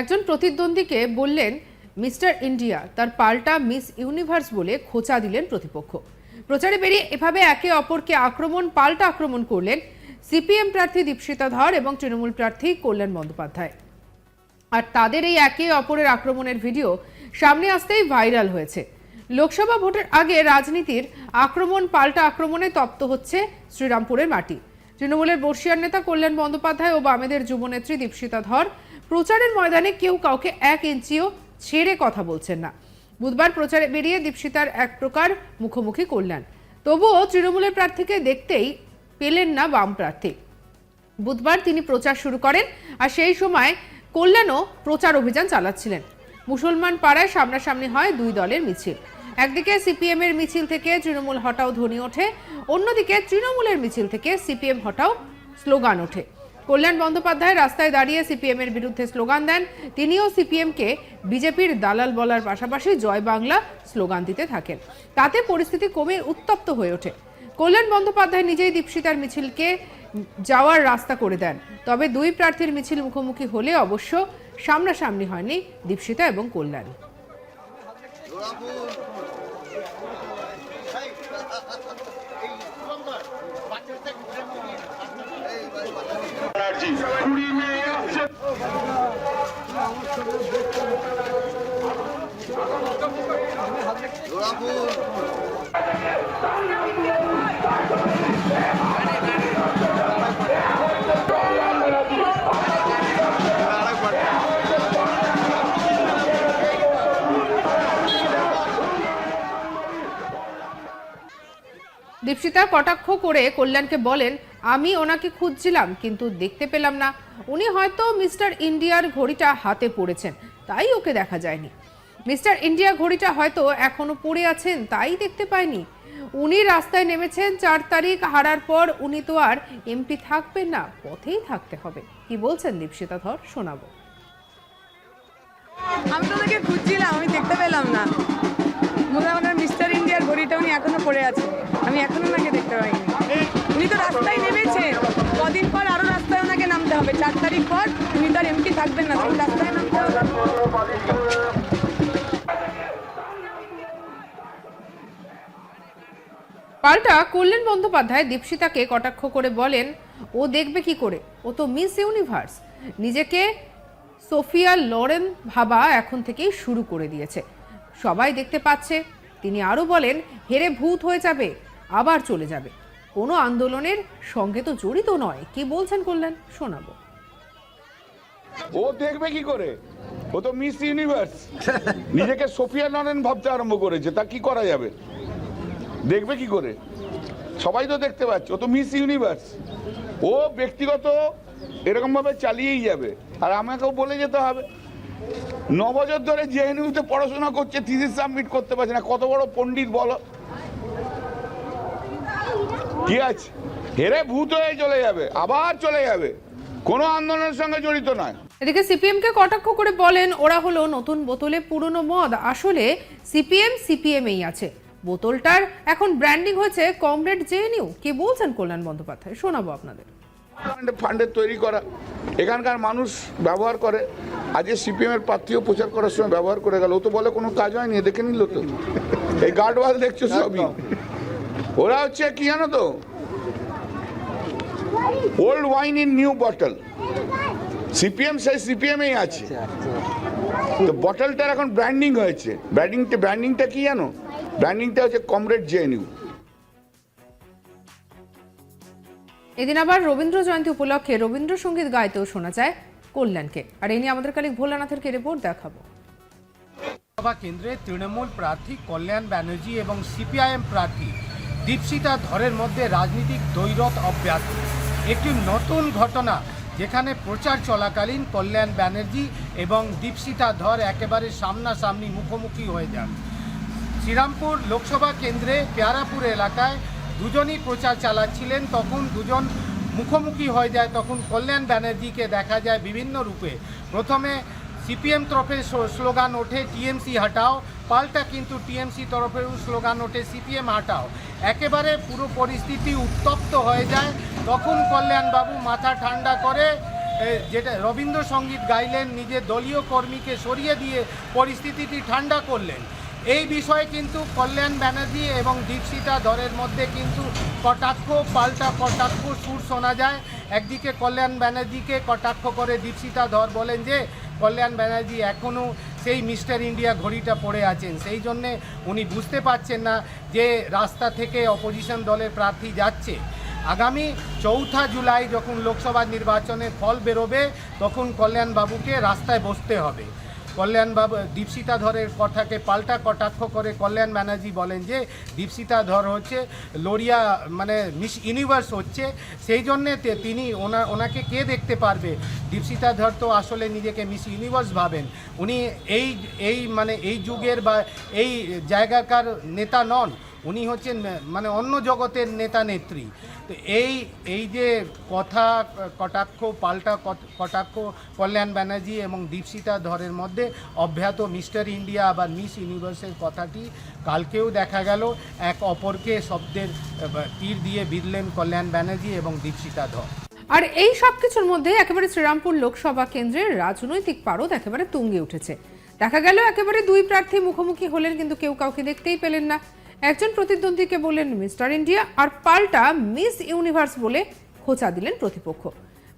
একজন প্রতিদ্বন্দ্বীকে বললেন, mister India, তার পাল্টা মিস ইউনিভার্স বলে খোঁচা দিলেন প্রতিপক্ষ। প্রচারে বেরিয়ে এভাবে একে অপরকে আক্রমণ, পাল্টা আক্রমণ করলেন সিপিএম প্রার্থী দীপশিতা ধর এবং তৃণমূল প্রার্থী কল্যাণ বন্দ্যোপাধ্যায়। আর তাদের এই একে অপরের আক্রমণের ভিডিও সামনে আসতেই ভাইরাল হয়েছে। লোকসভা ভোটের আগে রাজনীতির আক্রমণ, পাল্টা আক্রমণে তপ্ত হচ্ছে শ্রীরামপুরের মাটি। তৃণমূলের বর্ষিয়ার নেতা কল্যাণ বন্দ্যোপাধ্যায় ও বামেদের যুবনেত্রী দীপশিতা ধর প্রচারের ময়দানে কেউ কাউকে এক ইঞ্চিও ছেড়ে কথা বলছেন না। বুধবার প্রচারে বেরিয়ে দীপশিতার এক প্রকার মুখোমুখি কল্যাণ তবুও তৃণমূলের প্রার্থীকে দেখতেই পেলেন না বাম প্রার্থী। বুধবার তিনি প্রচার শুরু করেন আর সেই সময় কল্যাণও প্রচার অভিযান চালাচ্ছিলেন। মুসলমান পাড়ায় সামনাসামনি হয় দুই দলের মিছিল। একদিকে সিপিএম এর মিছিল থেকে তৃণমূল হটাও ধ্বনি ওঠে, অন্যদিকে তৃণমূলের মিছিল থেকে সিপিএম হটাও স্লোগান ওঠে। কল্যাণ বন্দ্যোপাধ্যায় রাস্তায় দাঁড়িয়ে সিপিএম এর বিরুদ্ধে স্লোগান দেন। তিনিও সিপিএম কে বিজেপির দালাল বলার পাশাপাশি জয় বাংলা স্লোগান দিতে থাকেন। তাতে পরিস্থিতি ক্রমে উত্তপ্ত হয়ে ওঠে। কল্যাণ বন্দ্যোপাধ্যায় নিজেই দীপশিতার মিছিলকে যাওয়ার রাস্তা করে দেন। তবে দুই প্রার্থীর মিছিল মুখোমুখি হলে অবশ্য সামনাসামনি হয়নি দীপশিতা এবং কল্যাণ। ব্যানার্জি কুড়ি আসছে দীপশিতা কটাক্ষ করে কল্যাণকে বলেন আমি ওনাকে খুঁজছিলাম, কিন্তু দেখতে পেলাম না। উনি হয়তো মিস্টার ইন্ডিয়ার ঘড়িটা হাতে পড়েছেন, তাই ওকে দেখা যায়নি। মিস্টার ইন্ডিয়া ঘড়িটা হয়তো এখনও পড়ে আছেন, তাই দেখতে পাইনি। উনি রাস্তায় নেমেছেন চার তারিখ হারার পর, উনি তো আর এমপি থাকবেন না, পথেই থাকতে হবে। কি বলছেন দীপশিতা ধর, শোনাবো। আমি তো ওদেরকে খুঁজছিলাম, আমি দেখতে পেলাম না। মনে হয় মিস্টার ইন্ডিয়ার ঘড়িটা উনি এখনও পড়ে আছে আমি এখনও ওনাকে দেখতে পাইনি। উনি তো রাস্তায় হবে। চার তারিখ পর উনি তো আর এমপি থাকবেন না রাস্তায় নামতে হবে। পাল্টা কল্যাণ বন্দ্যোপাধ্যায় দীপশিতাকে কটাক্ষ করে বলেন, ও দেখবে কি করে? ও তো মিস ইউনিভার্স। নিজেকে সোফিয়া লরেন ভাবা এখন থেকেই শুরু করে দিয়েছে। সবাই দেখতে পাচ্ছে। তিনি আরও বলেন, হেরে ভূত হয়ে যাবে, আবার চলে যাবে। কোনো আন্দোলনের সঙ্গে তো জড়িত নয়। কি বলছেন কল্যাণ? শোনাবো। ও দেখবে কি করে? ও তো মিস ইউনিভার্স। নিজেকে সোফিয়া নরেন ভাবতে আরম্ভ করেছে তা কি করা যাবে? দেখবে কি করে? সবাই তো দেখতে পাচ্ছে ও তো মিস ইউনিভার্স। ও ব্যক্তিগত এরকম ভাবে চালিয়েই যাবে আর আমাকেও বলে যেতে হবে। ন বছর ধরে জেএনইউতে পড়াশোনা করছে থিসিস সাবমিট করতে পারছে না কত বড় পণ্ডিত বলো? কি আছে? হেরে ভূত হয়ে চলে যাবে আবার চলে যাবে। কোনো আন্দোলনের সঙ্গে জড়িত নয়। এদিকে সিপিএম কে কটাক্ষ করে বলেন ওরা হলো নতুন বোতলে পুরনো মদ। আসলে সিপিএম সিপিএমই আছে। বোতলটার এখন ব্র্যান্ডিং হয়েছে কমরেড জেএনইউ কি বলছেন কল্যাণ বন্দ্যোপাধ্যায়? শোনাবো আপনাদের। ফান্ডে- ফান্ডের তৈরি করা। এখানকার মানুষ ব্যবহার করে। আজকে সিপিএম এর প্রার্থীও প্রচার করার সময় ব্যবহার করে গেল। ও তো বলে কোনো কাজ হয়নি দেখে নিল তো। এই গার্ডওয়াল দেখছ সবই। ওরা হচ্ছে কি জানো তো? Old wine in new bottle CPM সেই সিপিএমই আছে। তো বটলটার এখন ব্র্যান্ডিং হয়েছে। ব্র্যান্ডিংটা ব্র্যান্ডিংটা কি জানো? ব্র্যান্ডিংটা হচ্ছে কমরেড জেএনইউ এদিন আবার রবীন্দ্র জয়ন্তী উপলক্ষে রবীন্দ্রসঙ্গীত গাইতেও শোনা যায় কল্যাণকে। আর এ নিয়ে আমাদের কালিক ভোলানাথের কে রিপোর্ট দেখাবো? সভা কেন্দ্রে তৃণমূল প্রার্থী কল্যাণ ব্যানার্জি এবং সিপিআইএম প্রার্থী দীপশিতা ধরের মধ্যে রাজনৈতিক দৈরথ অব্যাহত একটি নতুন ঘটনা যেখানে প্রচার চলাকালীন কল্যাণ ব্যানার্জি এবং দীপশিতা ধর একেবারে সামনাসামনি মুখোমুখি হয়ে যান। শ্রীরামপুর লোকসভা কেন্দ্রে পেয়ারাপুর এলাকায় দুজনই প্রচার চালাচ্ছিলেন, তখন দুজন মুখোমুখি হয়ে যায়, তখন কল্যাণ ব্যানার্জিকে দেখা যায় বিভিন্ন রূপে। প্রথমে সিপিএম তরফে স্লো- স্লোগান ওঠে টিএমসি হটাও, পাল্টা কিন্তু টিএমসি তরফেও স্লোগান ওঠে সিপিএম হটাও। একেবারে পুরো পরিস্থিতি উত্তপ্ত হয়ে যায়। তখন কল্যাণবাবু মাথা ঠান্ডা করে যেটা রবীন্দ্রসঙ্গীত গাইলেন নিজের দলীয় কর্মীকে সরিয়ে দিয়ে পরিস্থিতিটি ঠান্ডা করলেন। এই বিষয়ে কিন্তু কল্যাণ ব্যানার্জি এবং দীপশিতা ধরের মধ্যে কিন্তু কটাক্ষ, পাল্টা কটাক্ষ সুর শোনা যায়। একদিকে কল্যাণ ব্যানার্জিকে কটাক্ষ করে দীপশিতা ধর বলেন যে কল্যাণ ব্যানার্জি এখনও সেই মিস্টার ইন্ডিয়া ঘড়িটা পড়ে আছেন। সেই জন্যে উনি বুঝতে পারছেন না যে রাস্তা থেকে অপোজিশন দলের প্রার্থী যাচ্ছে। আগামী চৌঠা জুলাই যখন লোকসভা নির্বাচনের ফল বেরোবে, তখন কল্যাণবাবুকে রাস্তায় বসতে হবে। কল্যাণবাবু দীপসিতা ধরের কথাকে পাল্টা কটাক্ষ করে কল্যাণ ব্যানার্জি বলেন যে দীপসিতা ধর হচ্ছে লোরিয়া মানে মিস ইউনিভার্স হচ্ছে, সেই জন্যে তিনি ওনা, ওনাকে কে দেখতে পারবে? দীপসিতা ধর তো আসলে নিজেকে মিস ইউনিভার্স ভাবেন। উনি এই এই মানে এই যুগের বা এই জায়গাকার নেতা নন উনি হচ্ছেন মানে অন্য জগতের নেতা নেত্রী। তো এই এই যে কথা, কটাক্ষ, পাল্টা কটাক্ষ কল্যাণ ব্যানার্জি এবং দীপশিতা ধরের মধ্যে অব্যাহত মিস্টার ইন্ডিয়া বা মিস ইউনিভার্সের কথাটি কালকেও দেখা গেল। এক অপরকে শব্দের তীর দিয়ে বিঁধলেন কল্যাণ ব্যানার্জি এবং দীপশিতা ধর। আর এই সব কিছুর মধ্যে একেবারে শ্রীরামপুর লোকসভা কেন্দ্রের রাজনৈতিক পারদ একেবারে তুঙ্গে উঠেছে। দেখা গেল একেবারে দুই প্রার্থী মুখোমুখি হলেন কিন্তু কেউ কাউকে দেখতেই পেলেন না। একজন প্রতিদ্বন্দ্বীকে বললেন মিস্টার ইন্ডিয়া আর পাল্টা মিস ইউনিভার্স বলে খোঁচা দিলেন প্রতিপক্ষ।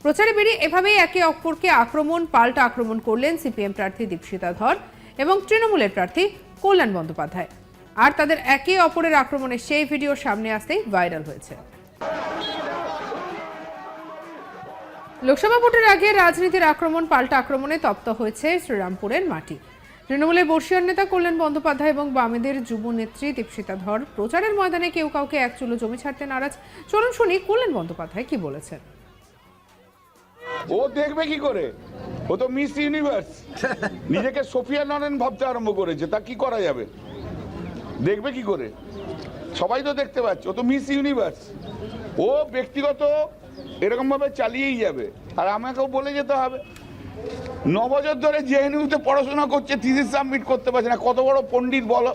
প্রচারে বেরিয়ে এভাবেই একে অপরকে আক্রমণ, পাল্টা আক্রমণ করলেন সিপিএম প্রার্থী দীপশিতা ধর এবং তৃণমূলের প্রার্থী কল্যাণ বন্দ্যোপাধ্যায়। আর তাদের একে অপরের আক্রমণের সেই ভিডিও সামনে আসতেই ভাইরাল হয়েছে। লোকসভা ভোটের আগে রাজনীতির আক্রমণ, পাল্টা আক্রমণে তপ্ত হয়েছে শ্রীরামপুরের মাটি। তৃণমূলের বর্ষীয় নেতা কল্যাণ বন্দ্যোপাধ্যায় এবং বামেদের যুব নেত্রী দীপশিতা ধর প্রচারের ময়দানে কেউ কাউকে এক চুলো জমি ছাড়তে নারাজ। চলুন শুনি কল্যাণ বন্দ্যোপাধ্যায় কি বলেছেন। ও দেখবে কি করে? ও তো মিস ইউনিভার্স। নিজেকে সোফিয়া নরেন ভাবতে আরম্ভ করেছে তা কি করা যাবে? দেখবে কি করে? সবাই তো দেখতে পাচ্ছে ও তো মিস ইউনিভার্স। ও ব্যক্তিগত এরকম ভাবে চালিয়েই যাবে আর আমাকেও বলে যেতে হবে। ন বছর ধরে জেএনইউতে পড়াশোনা করছে থিসিস সাবমিট করতে পারছে না। কত বড় পণ্ডিত বলো?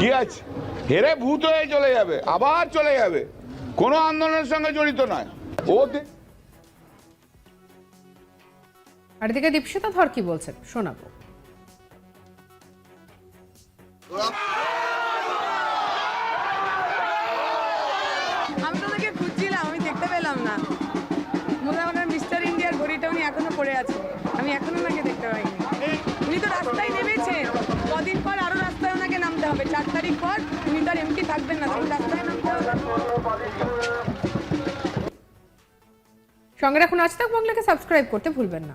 কি আছে? হেরে ভূত হয়ে চলে যাবে, আবার চলে যাবে। কোনো আন্দোলনের সঙ্গে জড়িত নয়। ও আর এদিকে দীপশিতা ধর কি বলছেন? শোনাবো। উনি তো রাস্তায় নেমেছেন কদিন পর আরও রাস্তায় ওনাকে নামতে হবে। চার তারিখ পর উনি তো আর এমপি থাকবেন না তখন রাস্তায় নামতে হবে। সঙ্গে রাখুন, আজ তাক বাংলাকে সাবস্ক্রাইব করতে ভুলবেন না।